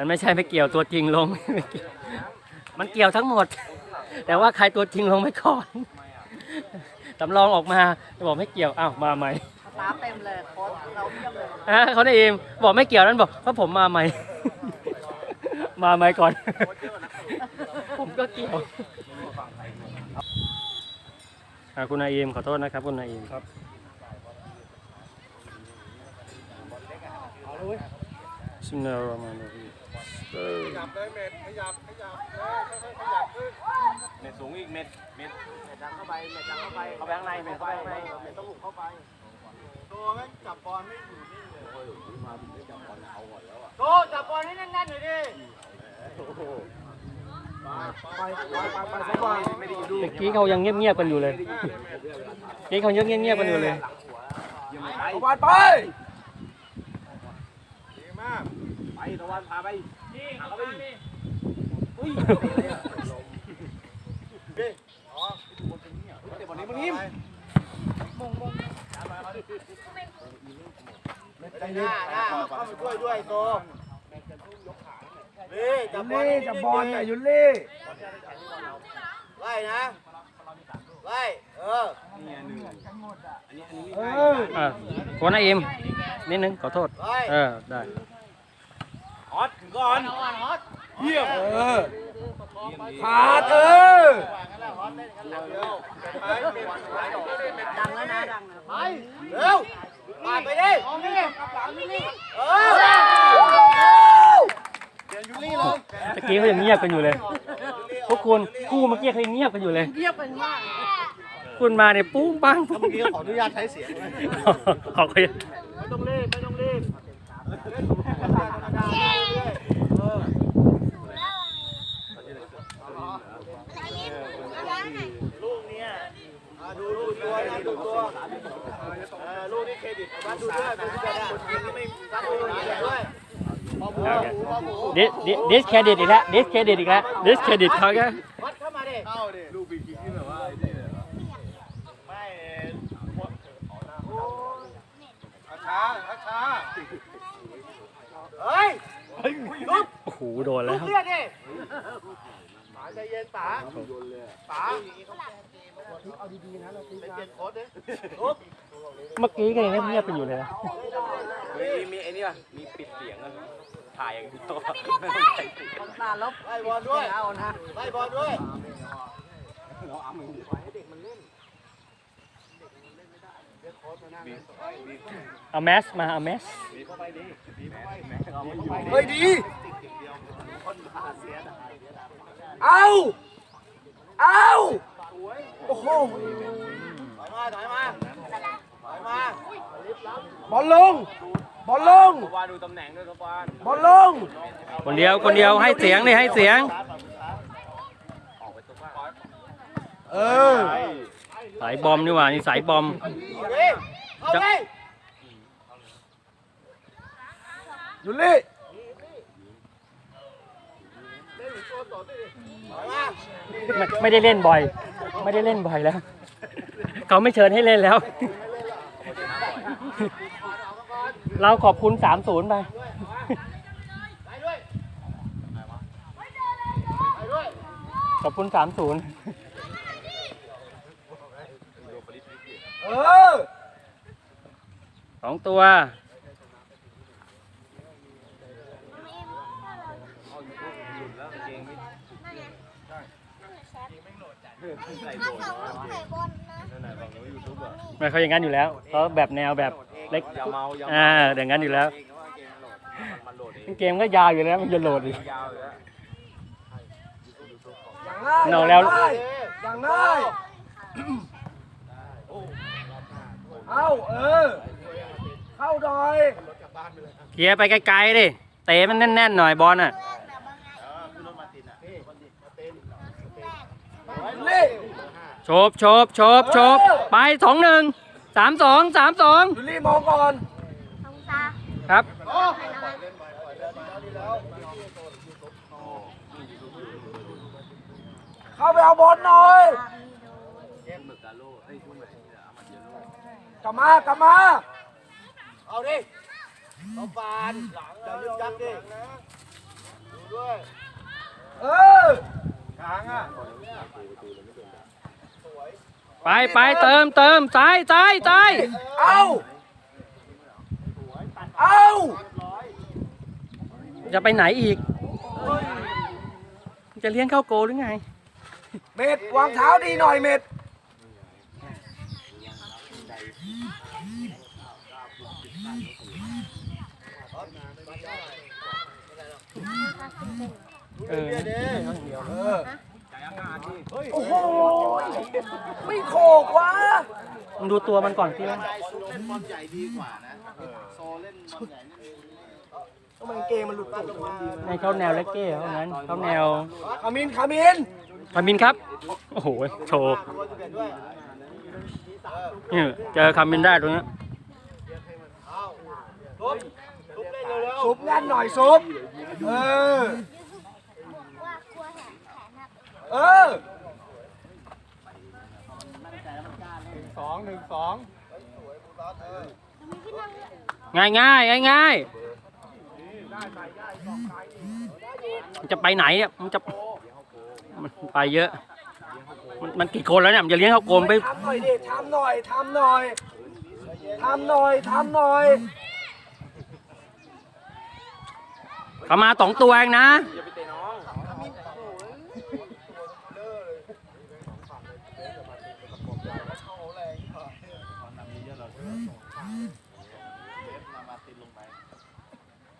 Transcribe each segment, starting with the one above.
มันไม่ใช่ไม่เกี่ยวตัวจริงลงไม่เกี่ยวมันเกี่ยวทั้งหมด แต่ว่าใครตัวจริงลงไปก่อนสำรองออกมาบอกไม่เกี่ยวอ้าวมาใหม่ตาเต็มเลยโค้ดเราเพียบเลยฮะเขาได้เองบอกไม่เกี่ยวนั้นบอกเพราะผมมาใหม่ มาใหม่ก่อน ผมก็เกี่ยวอ่าคุณนายเอมขอโทษนะครับคุณนายเอมครับซิมเนอร์มา โนรีขยับเลยเม็ดขยับขยับเออค่อยๆขยับขึ้นเม็ดสูงอีกเม็ดเม็ดเม็ดดังเข้าไปเม็ดดังเข้าไปเข้าไปข้างในเม็ดเข้าไปข้างในเม็ดต้องหุบเข้าไปตัวแม่งจับบอลไม่อยู่นิ่งเลยโตจับบอลให้แน่นๆหน่อยดิไปไปไปไปสบายไม่ได้ดูเมื่อกี้เขายังเงียบๆกันอยู่เลยเมื่อกี้เขายังเงียบๆกันอยู่เลยสบายไปดีมากไปตะวันพาไป พาเขาไปอ๋อเดี๋ยววันนี้มึงนิ่มใจเย็นเข้าไปช่วยด้วยโตนี่จับบอลจับบอลแต่ยุนลี่ไล่นะไล่เออเอออ่าคุณนายเอมนิดนึงขอโทษไล่เออได้ ออสถึงก่อนเยี่ยมเออขาดเออดังแล้วนะดังนะไปเร็วปาดไปดิมองนี่กับหลังนี่เออเดี๋ยวยูรี่เลยเมื่อกี้เขายังเงียบกันอยู่เลย พวกคุณคู่เมื่อกี้เขายังเงียบกันอยู่เลย เงียบเป็นมากคุณมาเนี่ยปุ้งปังปุ้งเมื่อกี้ขออนุญาตใช้เสียงเลยขอบคุณไม่ต้องรีบไม่ต้องรีบเล่นธรรมดาเออลูกเนี่ยอ่าดูดูตัวนะดูตัวเออลูกนี่เครดิตบ้านดูด้วยดูด้วยไม่รับดูด้วยพอหมูพอหมูดิดิดิสเครดิตอีกแล้วดิสเครดิตอีกแล้วดิสเครดิตเขาแกวัดเข้ามาดิเข้าดิลูกปีกิที่แบบว่าไอ้นี่ไม่ช้าช้า เฮ้ยลุกโอ้โหโดนลุแล้กว เลือดดิป๋าใจเย็นป๋าป๋าเอาดีๆนะเราเป็นเปลี่ยนโค้ดดิลุกเมื่อกี้ก็ยังเงียบๆกันอยู่เลยนะมีมีไอ้นี่ป่ะมีปิดเสียงอะถ่ายอย่างเดียวคนตาลบไล่บอลด้วยเอานะไล่บอลด้วย เอาแมสมาเอาแมสเฮ้ยดี เอาเอาโอ้โหถอยมาถอยมาถอยมาบอลลงบอลลงตะวันดูตำแหน่งด้วยตะวันบอลลง คนเดียวคนเดียวให้เสียงดิให้เสียง เออ สายบอมนี่หว่านี่สายบอมเอาดิยูลี่ถอยมาไม่ไม่ได้เล่นบ่อย ไม่ได้เล่นบ่อยแล้ว เขาไม่เชิญให้เล่นแล้ว เราขอบคุณสามศูนย์ไปไปด้วยไปด้วยขอบคุณสามศูนย์ เออสองตัวไม่เขาอย่างนั้นอยู่แล้วเขาแบบแนวแบบเล็กอย่าเมาอย่าอ่าอย่างนั้นอยู่แล้วมันโหลดเองเกมก็ยาวอยู่แล้วมันจะโหลดอีก ยาวเลยนอกแล้ว อย่างง่าย เอาเออ เข้าดอยเคลียร์ไปไกลๆดิ เตะมันแน่นๆหน่อยบอลน่ะลี่โฉบโฉบโฉบโฉบไปสองหนึ่งสามสองสามสองยูลี่มองก่อนครับ เข้าไปเอาบอลหน่อย กลับมากลับมา เอาดิเอาฟานหลังอย่ายึกยักดิเออไปไปเติมเติมซ้ายซ้ายซ้ายเอาเอาจะไปไหนอีก จะเลี้ยงเข้าโกหรือไง เม็ดวางเท้าดีหน่อยเม็ด เออโอ้โหไม่โขกวะมึงดูตัวมันก่อนสิว่าทำไมเกมมันหลุดตูดมาในเข้าแนวเล็กเก้เท่านั้นเข้าแนวขามินขามินพามินครับ โอ้โห โชว์เนี่ยเจอคามินได้ตรงนี้ ซุปแน่นหน่อยซุปเออ เออง่ายง่ายง่ายง่ายมันจะไปไหนอะมันจะมันไปเยอะ มันมันกี่คนแล้วเนี่ยมันจะเลี้ยงเข้าโกมไปทำหน่อยดิทำหน่อยทำหน่อยทำหน่อยทำหน่อย เขามาสองตัวเองนะ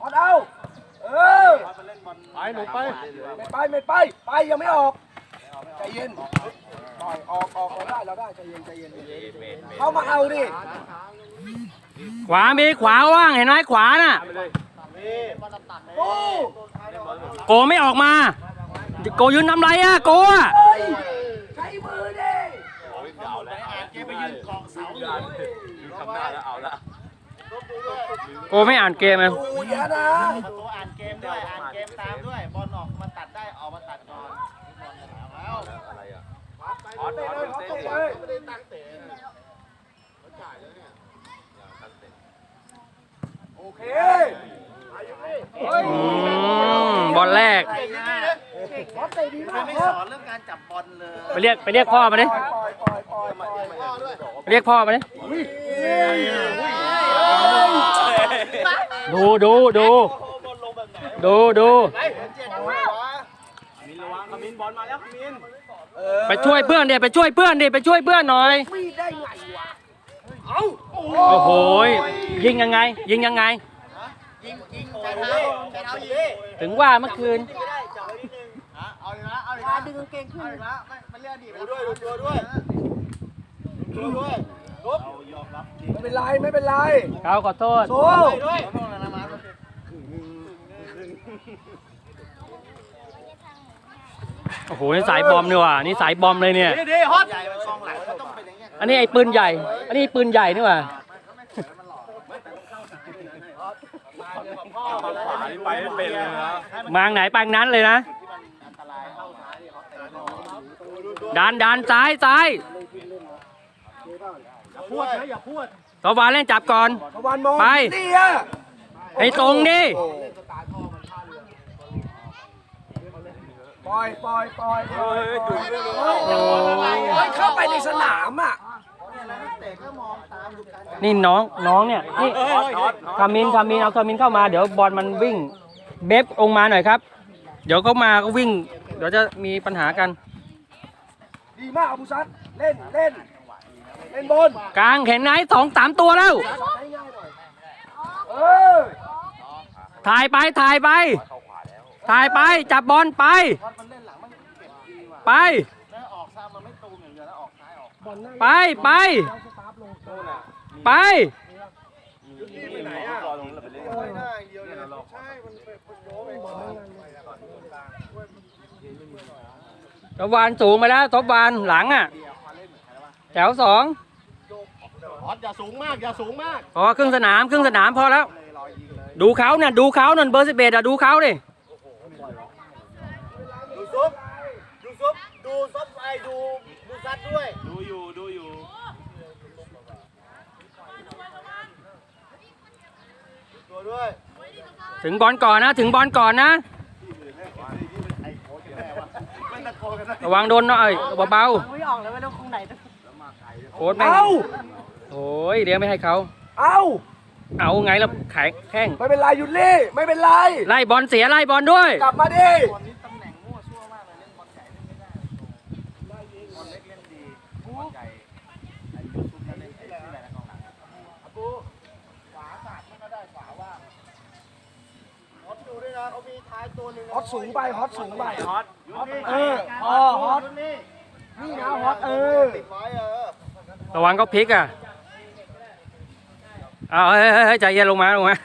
ออดเอาเออไปหนูไปไม่ไปไม่ไป ไปยังไม่ออก ใจเย็นปล่อยออกออกเราได้เราได้ใจเย็นใจเย็นเข้ามาเอาดิ ขวามีขวาว่างเห็นไหมขวาน่ะ โอ้โกไม่ออกมา โกยืนทำไรอะโกอะเฮ้ยใช้มือดิทำหน้าแล้วเอาละโกไม่อ่านเกมเลยดูเยอะนะตัวอ่านเกมด้วยอ่านเกมตามด้วยบอลออกมาตัดได้ออกมาตัดก่อนแล้วอะไรอะขอเตะเลยขอเตะเลยไม่ได้ตั้งเตะโอเค อืมบอลแรกขอเตะดีมากไม่คสรับอนเรื่องการจับบอลเลยไปเรียกไปเรียกพ่อมาดิปล่อยปล่อยปล่อยปล่อยปล่อยไปเรียกพ่อมาดิดูดูดูดูดูมินระวังขมินบอลมาแล้วขมินเออไปช่วยเพื่อนดิไปช่วยเพื่อนดิไปช่วยเพื่อนหน่อยมีดได้ไงวะโอ้โหยิงยังไง ยิงยังไงยิงยิงใจ เท้าใจเท้ายิงถึงว่าเมื่อคืนไม่ได้จับไว้นิดนึงอะเอาอีกแล้วเอาอีกมาแล้วดึงกางเกงขึ้นเอาอีกแล้วไม่มันเลื่อนดิดูด้วยดูตัวด้วยดูด้วยลบยอมรับจริงไม่เป็นไรไม่เป็นไรเขาขอโทษโซ่ด้วยขอโทษนะนะมาโอ้โหนี่สายบอมนี่ว่ะนี่สายบอมเลยเนี่ยดีดีฮอตใหญ่มันกองหลังมันต้องเป็นอย่างเงี้ยอันนี้ไอ้ปืนใหญ่ อันนี้ปืนใหญ่นี่ว่ะ ขวานี่ไปไม่เป็นเลยนะมางไหนปางนั้นเลยนะอันตรายเข้าซ้ายดิเขาเตะดันดันซ้ายซ้ายพูดนะอย่าพูดตะวันเล่นจับก่อน ตะวันมองไป นี่อะให้ตรงดิปล่อยปล่อยปล่อยเฮ้ยดูเรื่องโอ้ยเข้าไปในสนามอะ เตะก็มองตามดูการนี่น้องน้องเนี่ยนี่คามินคามินเอาคามินเข้ามาเดี๋ยวบอลมันวิ่ง เบฟลงมาหน่อยครับ เดี๋ยวเขามาก็วิ่ง เดี๋ยวจะมีปัญหากัน ดีมากอาบุซัดเล่นเล่นเล่นบนกลางเห็นไหมสองสามตัวแล้วเออถ่ายไปถ่ายไป ถ่ายไปจับบอลไปมันเล่นหลังมันเก็บดีว่ะไป ไปไปไปไหนอะรอตรงนี้เราไปเล่นไม่ได้เดียวเลยใช่มันเป็นโยนไปทบวานสูงไปแล้วทบวานหลังอะ แถวสองฮอตอย่าสูงมากอย่าสูงมากพอครึ่งสนามครึ่งสนามพอแล้ว ดูเขาเนี่ยดูเขานั่นเบอร์สิบเอ็ดอะดูเขาดิดูซุปดูซุปดูซุปไอดูดูัดด้วย ดูอยู่ดูอยู่ตัวด้วยถึงบอลก่อนนะ ถึงบอลก่อนนะ ระวังโดนหน่อยเบาไม่ออกเลยว่าลูกคงไหนๆโค้ดแม่เอาโอ้ยเดี๋ยวไม่ให้เขา เอาเอาไงล่ะแข็งแข้งไม่เป็นไรหยุดลี่ ไม่เป็นไร ไล่บอลเสียไล่บอลด้วย กลับมาดิ ฮอตสูงไปฮอตสูงไปฮอตเออพอฮอตนี่นะฮอตเออระวังก็พลิกอะเอาเฮ้ยเฮ้ยเฮ้ยใจเย็นลงมาลงมา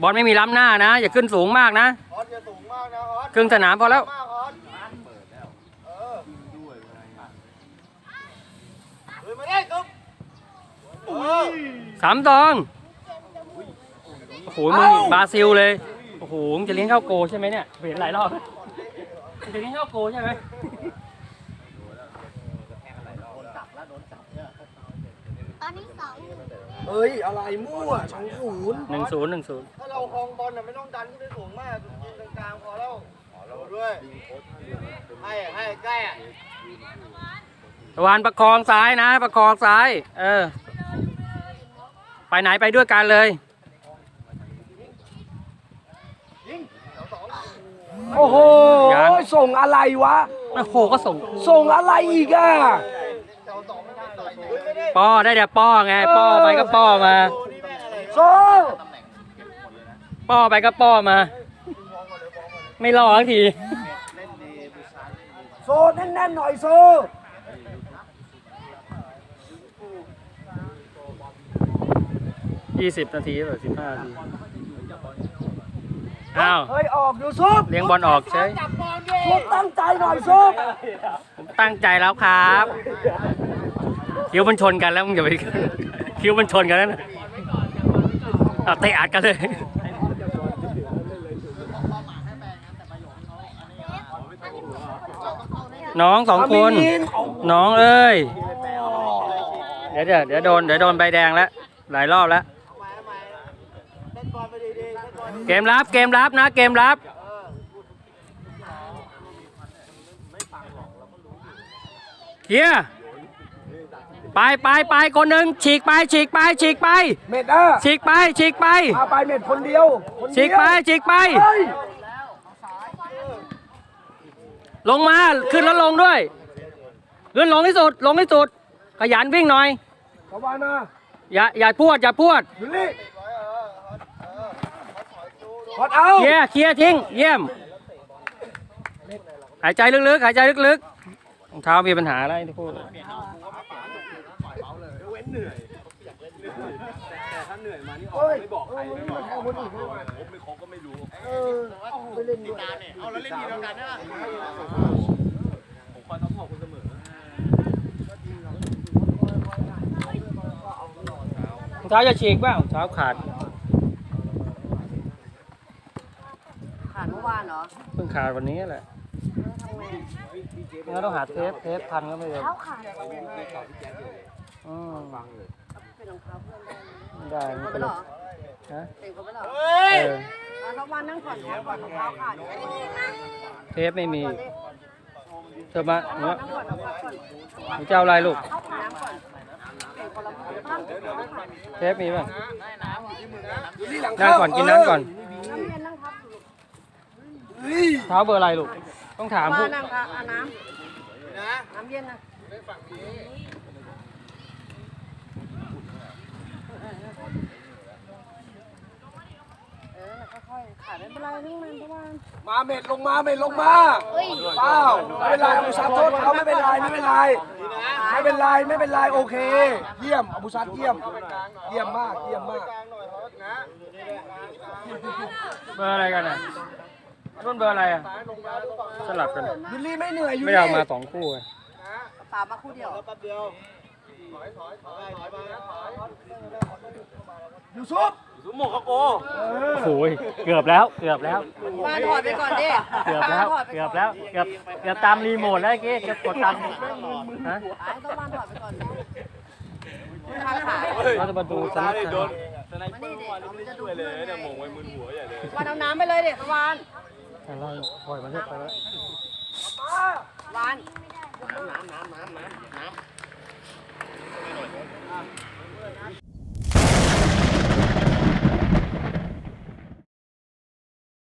บอลไม่มีล้ำหน้านะ อย่าขึ้นสูงมากนะฮอตจะสูงมากนะฮอตครึ่งสนามพอแล้วสามตองโอ้โหมึงบราซิลเลย โอ้โหมึงจะเลี้ยงเข้าโกใช่ไหมเนี่ยเห็นหลายรอบมึงจะเลี้ยงเข้าโกใช่ไหมตอนนี้สองเอ้ย อะไรมั่วสองศูนย์หนึ่งศูนย์หนึ่งศูนย์ถ้าเราคลองบอลน่ะไม่ต้องดันขึ้นไปสูงมากยืนกลางๆพอแล้วเราด้วยให้อะให้ใกล้อะตะวันประคองซ้ายนะ ประคองซ้าย เออ ไปไหนไปด้วยกันเลย โอ้โห ยัง ส่งอะไรวะ โอ้โหก็ส่งส่งอะไรอีกอะ ป้อได้แต่ป้อไงป้อไปก็ป้อมา โซป้อไปก็ป้อมา ไม่รอสักทีโซแน่นๆหน่อยโซยี่สิบนาทีหรือสิบห้านาที อ้าวเฮ้ยออกยูซุปเลี้ยงบอลออกใช่ซุปตั้งใจหน่อยซุปผมตั้งใจแล้วครับคิ้วมันชนกันแล้วมึงอย่าไปคิ้วมันชนกันแล้วนะเอาเตะอัดกันเลยน้องสองคนอามินน้องเอ้ยเดี๋ยวเดี๋ยวเดี๋ยวโดนเดี๋ยวโดนใบแดงแล้ว หลายรอบแล้ว เล่นบอลไปดีๆเล่นบอล เกมรับเกมรับนะเกมรับเฮียไปไปไปคนหนึ่งฉีกไปฉีกไปฉีกไป เม็ดอะฉีกไปฉีกไปพาไปเม็ดคนเดียวคนเดีฉียวกไปฉีกไป เฮ้ยลงมาขึ้นแล้วลงด้วยขึ้นลงที่สุดลงที่สุด ขยันวิ่งหน่อยสบายมาอย่าอย่าพวดอย่าพวดยูลี่ ฮอตเอาเคลียร์เคลียร์ทิ้ง เยี่ยม หายใจลึกๆ หายใจลึกๆรองเท้ามีปัญหาอะไรที่พูดเฮ้ยไม่บอกใครไม่บอกเอาคนอื่นเข้ามาผมไม่ครบก็ไม่รู้เออเอาไปเล่นด้วยเอาแล้วเล่นทีเดียวกันนะผมคอยซัพพอร์ตคุณเสมอรองเท้าจะฉีกบ้ารองเท้าขาด ขาด เมื่อวานเหรอเพิ่งขาดวันนี้แหละทำไงงั้นต้องหาเทปเทปพันก็ไม่ได้เท้าขาดอืมเป็นรองเท้าเพื่อนได้ไหมไม่ได้เห็นไม่เขาเป็นไรไปเหรอฮะเห็นเขาไปเหรอเฮ้ยเอออะแล้ววันนั่งก่อนนะก่อนรองเท้าขาดอยู่เทปไม่มีก่อนดิเธอมาเนาะนั่งก่อนเอาพักก่อนหนูจะเอาอะไรลูกเข้าห้องน้ำก่อนเปลี่ยนคนละมือตั้งเท้าขาดเทปมีป่ะยูลี่หลังนั่งเข้าก่อนกินน้ำก่อนน้ำ เย็นนั่งทับอยู่เฮ้ยเท้าเบอร์อะไรลูก ต้องถามมาพวกนั่งค่ะอาน้นะำน้ำเย็นนะเออน่ะค่อยๆขาดไม่เป็นไรนั่งมันเพราะว่ามาเม็ดลงมาเม็ดลงมาเปล่าไม่เป็นไรอบูซัดโทษเขาไม่เป็นไรไม่เป็นไรไม่เป็นไรไม่เป็นไรโอเค เยี่ยมอบูซัดเยี่ยม เยี่ยมมากเยี่ยมมากกลางหน่อยฮอตนะเบอร์อะไรกันอะ รุ่นเบอร์อะไรอะลงมาดูฝั่งสลับกัน ยูลี่ไม่เหนื่อยยูไม่ลี่ได้เอามาสองคู่ไงปามาคู่เดียวแล้วแป๊บเดียวถอยถอยถอยถอยมาถอยยูซุปสุโมคาโกโอ้โหเกือบแล้ว เกือบแล้ว มาถอดไปก่อนดิเกือบแล้ว เกือบแล้ว เกือบ เกือบตามรีโมทแล้วเมื่อกี้เกือบกดตามฮะไอ้ต้องบ้านถอดไปก่อนดิขาขาเราจะมาดูสตานับดิสโดนุนนสไนเปอร์วันนี้ไม่ได้ช่วยเลยเนี่ยมงไว้มึนหัวใหญ่เลยวันเอาน้ำไปเลยเด็กตะวัน แต่เรปล่อยมันเยอะไปแล้ววานน้ำน้ำน้ำน้ำน้ำ